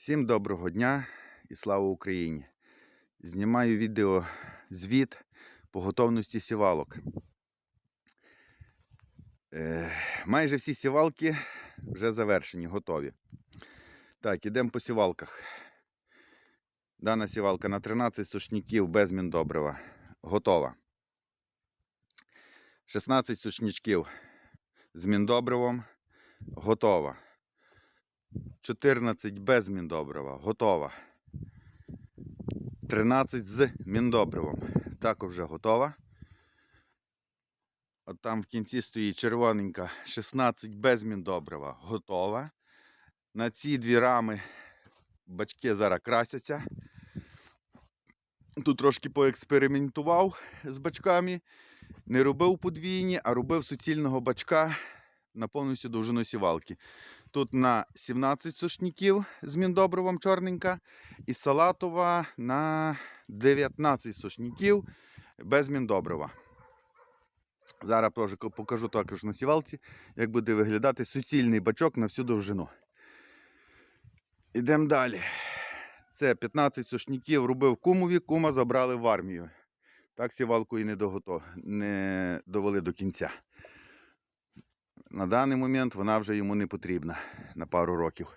Всім доброго дня і слава Україні! Знімаю відео звіт по готовності сівалок. Е, майже всі сівалки вже завершені, готові. Так, ідемо по сівалках. Дана сівалка на 13 сушників без міндобрива. Готова. 16 сушничків з міндобривом. Готова. 14 без міндобрива. Готова. 13 з міндобривом. Також вже готова. От там в кінці стоїть червоненька 16 без міндобрива. Готова. На ці дві рами бачки зараз красяться. Тут трошки поекспериментував з бачками. Не робив подвійні, а робив суцільного бачка на повністю довжину сівалки. Тут на 17 сушників з міндобривом чорненька і салатова на 19 сушників без міндобрива. Зараз теж покажу також на сівалці, як буде виглядати суцільний бачок на всю довжину. Ідемо далі. Це 15 сушників робив кумові, кума забрали в армію. Так сівалку і не, догото... не довели до кінця. На даний момент вона вже йому не потрібна на пару років.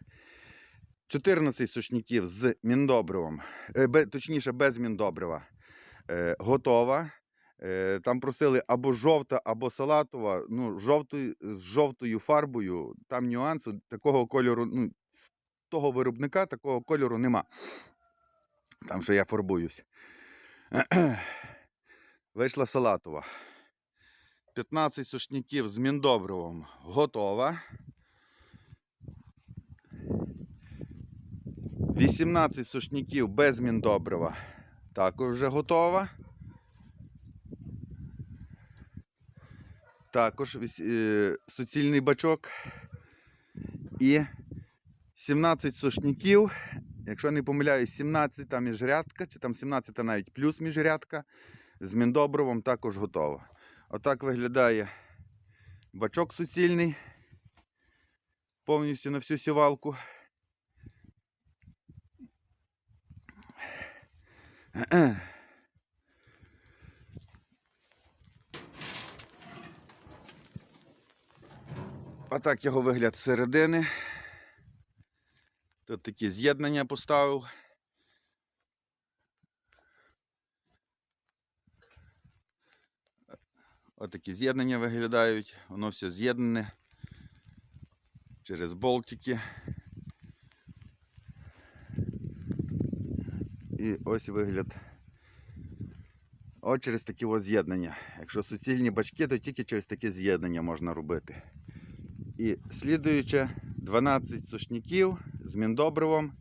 14 сушників з міндобривом, е, точніше без міндобрива. Е, готова. Е, там просили або жовта, або салатова. Ну, жовтою, з жовтою фарбою. Там нюанси такого кольору, ну, того виробника такого кольору нема. Там що я фарбуюсь. Вийшла салатова. 15 сушників з міндобривом готова. 18 сушників без міндобрива також вже готова. Також е, суцільний бачок. І 17 сушників. Якщо не помиляюсь, 17 там міжрядка, чи там 17 навіть плюс міжрядка. З міндобривом також готова. Отак виглядає бачок суцільний. Повністю на всю сівалку. Отак його вигляд зсередини. Тут такі з'єднання поставив. Отакі з'єднання виглядають. Воно все з'єднане через болтики. І ось вигляд. От через такі ось з'єднання. Якщо суцільні бачки, то тільки через таке з'єднання можна робити. І слідуюче 12 сушників з міндобривом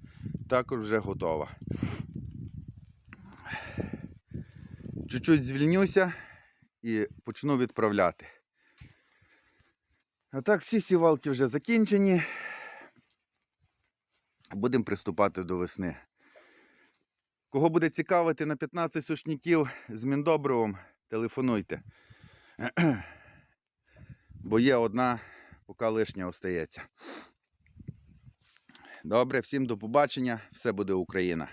також вже готова. Чуть-чуть звільнюся і почну відправляти. А так, всі сівалки вже закінчені. Будемо приступати до весни. Кого буде цікавити на 15 сушників з міндобривом, телефонуйте. Бо є одна, поки лишня остається. Добре, всім до побачення. Все буде Україна.